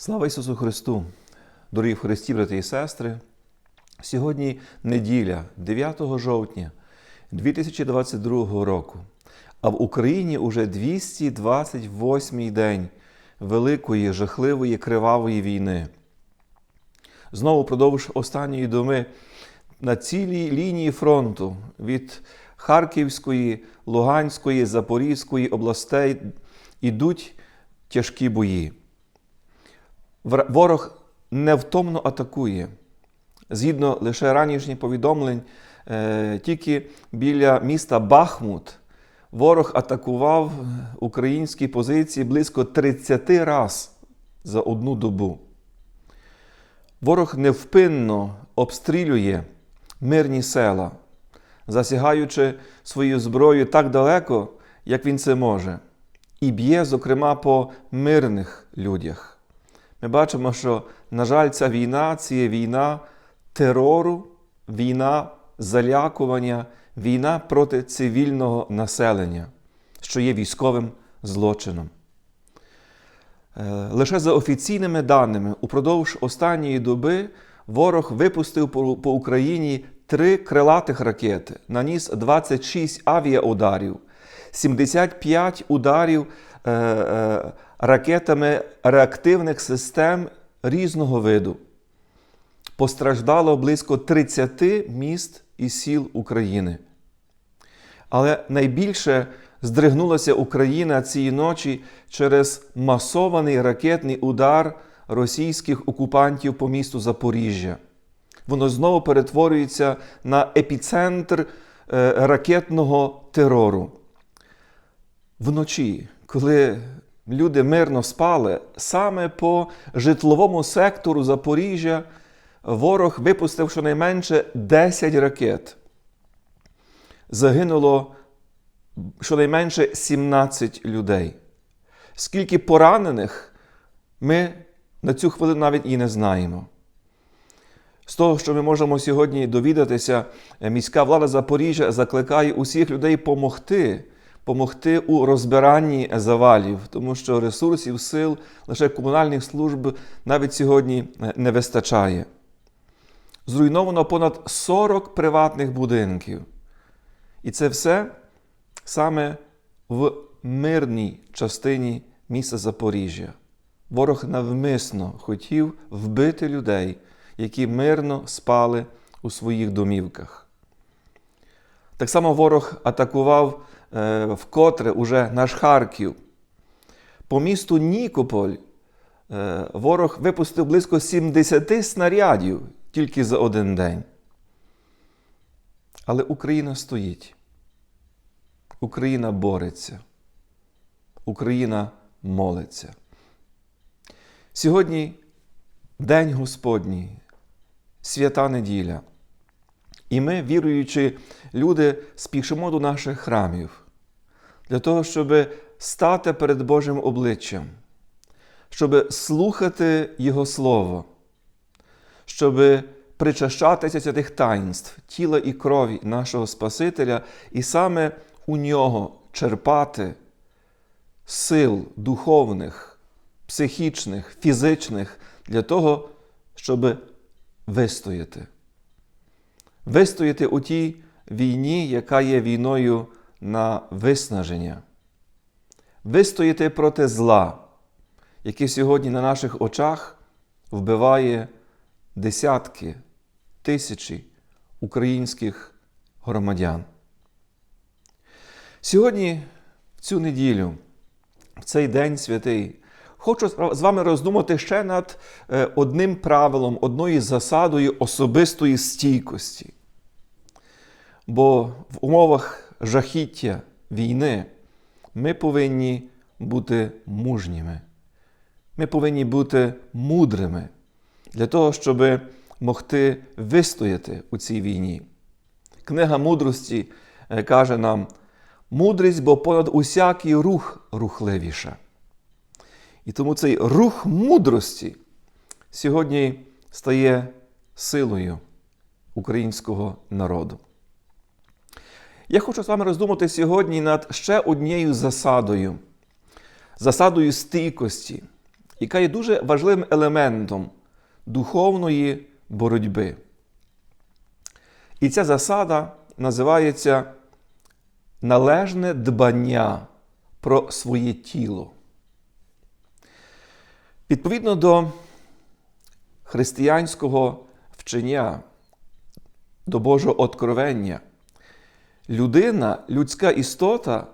Слава Ісусу Христу! Дорогі в Христі, брати і сестри! Сьогодні неділя, 9 жовтня 2022 року, а в Україні уже 228 день великої, жахливої, кривавої війни. Знову продовж останньої доми на цілій лінії фронту від Харківської, Луганської, Запорізької областей ідуть тяжкі бої. Ворог невтомно атакує. Згідно лише ранішніх повідомлень, е, тільки біля міста Бахмут ворог атакував українські позиції близько 30 разів за одну добу. Ворог невпинно обстрілює мирні села, засягаючи свою зброю так далеко, як він це може, і б'є, зокрема, по мирних людях. Ми бачимо, що, на жаль, ця війна це є війна терору, війна залякування, війна проти цивільного населення, що є військовим злочином. Е, Лише за офіційними даними, упродовж останньої доби ворог випустив по Україні три крилатих ракети, наніс 26 авіаударів, 75 ударів е, е, ракетами реактивних систем різного виду. Постраждало близько 30 міст і сіл України. Але найбільше здригнулася Україна цієї ночі через масований ракетний удар російських окупантів по місту Запоріжжя. Воно знову перетворюється на епіцентр е, ракетного терору. Вночі, коли люди мирно спали, саме по житловому сектору Запоріжжя ворог випустив щонайменше 10 ракет. Загинуло щонайменше 17 людей. Скільки поранених, ми на цю хвилину навіть і не знаємо. З того, що ми можемо сьогодні довідатися, міська влада Запоріжжя закликає усіх людей помогти, помогти у розбиранні завалів, тому що ресурсів, сил, лише комунальних служб навіть сьогодні не вистачає. Зруйновано понад 40 приватних будинків. І це все саме в мирній частині міста Запоріжжя. Ворог навмисно хотів вбити людей, які мирно спали у своїх домівках. Так само ворог атакував е, вкотре уже наш Харків. По місту Нікополь е, ворог випустив близько 70 снарядів тільки за один день. Але Україна стоїть. Україна бореться. Україна молиться. Сьогодні День Господній, свята неділя. І ми, віруючи люди, спішимо до наших храмів для того, щоб стати перед Божим обличчям, щоб слухати Його Слово, щоб причащатися святих таїнств, тіла і крові нашого Спасителя, і саме у нього черпати сил духовних, психічних, фізичних для того, щоб вистояти. Вистояти у тій війні, яка є війною на виснаження, вистояти проти зла, яке сьогодні на наших очах вбиває десятки, тисячі українських громадян. Сьогодні, в цю неділю, в цей день святий, хочу з вами роздумати ще над е, одним правилом, одною засадою особистої стійкості. Бо в умовах жахіття війни ми повинні бути мужніми. Ми повинні бути мудрими для того, щоб могти вистояти у цій війні. Книга мудрості е, каже нам: мудрість, бо понад усякий рух рухливіша. І тому цей рух мудрості сьогодні стає силою українського народу. Я хочу з вами роздумати сьогодні над ще однією засадою засадою стійкості, яка є дуже важливим елементом духовної боротьби. І ця засада називається належне дбання про своє тіло. Відповідно до християнського вчення, до Божого откровення, людина, людська істота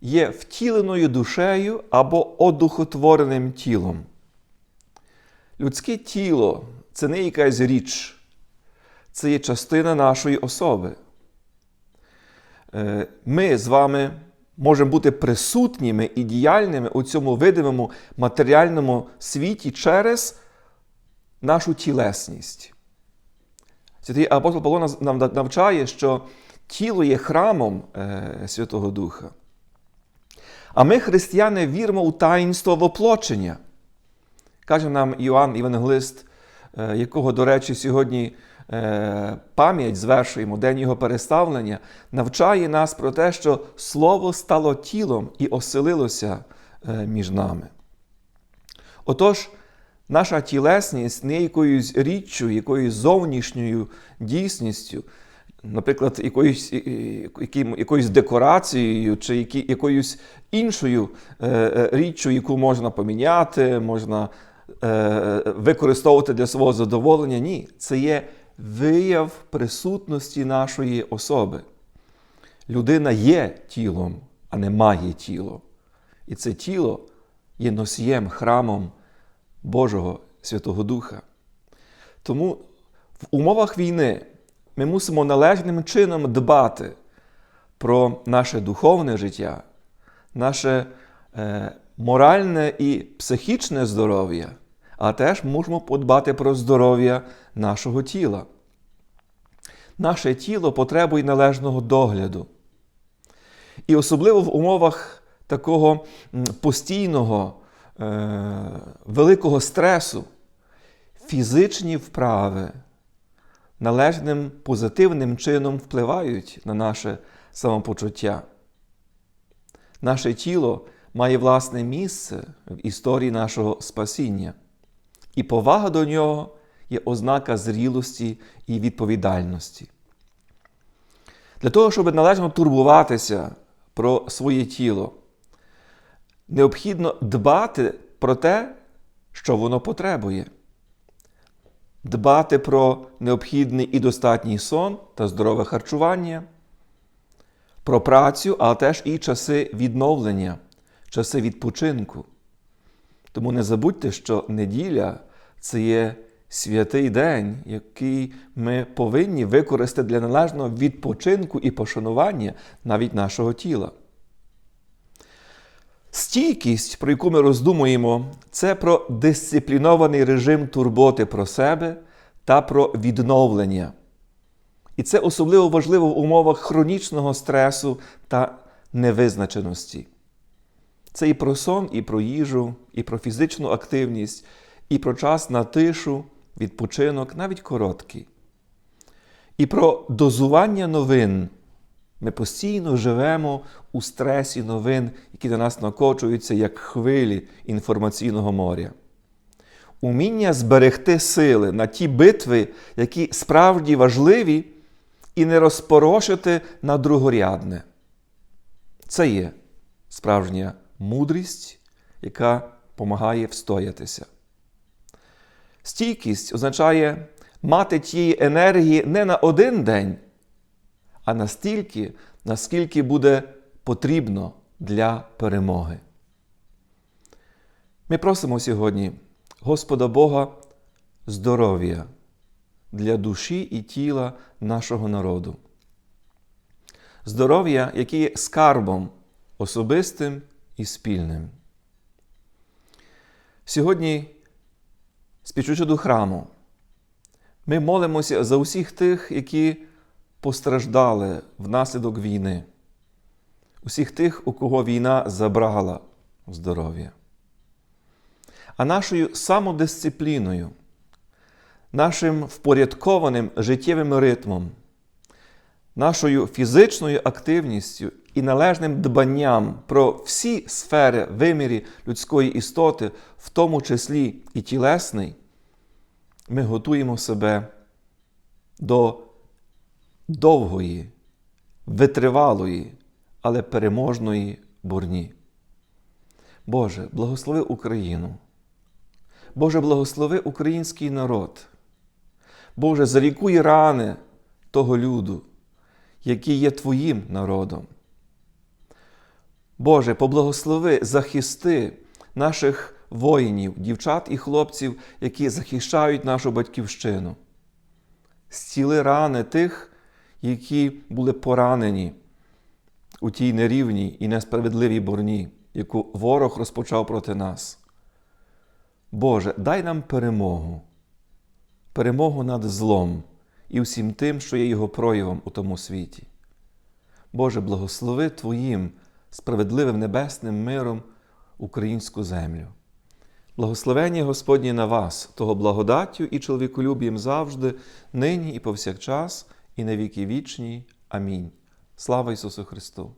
є втіленою душею або одухотвореним тілом. Людське тіло це не якась річ, це є частина нашої особи. Е, Ми з вами можемо бути присутніми і діяльними у цьому видимому матеріальному світі через нашу тілесність. Святий апостол Павло нам навчає, що тіло є храмом е, Святого Духа. А ми, християни, віримо у таїнство воплочення. Каже нам Іоанн Євангелист, е, якого, до речі, сьогодні е, пам'ять звершуємо, день його переставлення, навчає нас про те, що Слово стало тілом і оселилося між нами. Отож, наша тілесність не якоюсь річчю, якоюсь зовнішньою дійсністю, наприклад, якоюсь, яким- якоюсь декорацією чи які- якоюсь іншою е, е, річчю, яку можна поміняти, можна е, використовувати для свого задоволення. Ні, це є вияв присутності нашої особи. Людина є тілом, а не має тіло. І це тіло є носієм, храмом Божого Святого Духа. Тому в умовах війни ми мусимо належним чином дбати про наше духовне життя, наше е, моральне і психічне здоров'я, а теж мусимо подбати про здоров'я нашого тіла. Наше тіло потребує належного догляду. І особливо в умовах такого постійного, е, великого стресу, фізичні вправи належним позитивним чином впливають на наше самопочуття. Наше тіло має власне місце в історії нашого спасіння, і повага до нього є ознака зрілості і відповідальності. Для того, щоб належно турбуватися про своє тіло, необхідно дбати про те, що воно потребує. Дбати про необхідний і достатній сон та здорове харчування, про працю, а теж і часи відновлення, часи відпочинку. Тому не забудьте, що неділя це є святий день, який ми повинні використати для належного відпочинку і пошанування навіть нашого тіла. Стійкість, про яку ми роздумуємо, це про дисциплінований режим турботи про себе та про відновлення. І це особливо важливо в умовах хронічного стресу та невизначеності. Це і про сон, і про їжу, і про фізичну активність, і про час на тишу, відпочинок, навіть короткий. І про дозування новин. Ми постійно живемо у стресі новин, які на нас накочуються як хвилі інформаційного моря. Уміння зберегти сили на ті битви, які справді важливі, і не розпорошити на другорядне. Це є справжня мудрість, яка допомагає встоятися. Стійкість означає мати тієї енергії не на один день, а настільки, наскільки буде потрібно для перемоги. Ми просимо сьогодні Господа Бога здоров'я для душі і тіла нашого народу. Здоров'я, яке є скарбом особистим і спільним. Сьогодні, спічучи до храму, ми молимося за усіх тих, які постраждали внаслідок війни, усіх тих, у кого війна забрала здоров'я. А нашою самодисципліною, нашим впорядкованим життєвим ритмом нашою фізичною активністю і належним дбанням про всі сфери вимірі людської істоти, в тому числі і тілесний, ми готуємо себе до довгої, витривалої, але переможної бурні. Боже, благослови Україну. Боже, благослови український народ. Боже, залікуй рани того люду, який є Твоїм народом. Боже, поблагослови, захисти наших воїнів, дівчат і хлопців, які захищають нашу батьківщину. Зціли рани тих, які були поранені у тій нерівній і несправедливій борні, яку ворог розпочав проти нас. Боже, дай нам перемогу, перемогу над злом і всім тим, що є його проявом у тому світі. Боже, благослови Твоїм справедливим небесним миром українську землю. Благословення Господнє на вас, того благодаттю і чоловіколюбієм завжди, нині і повсякчас, і на віки вічні. Амінь. Слава Ісусу Христу!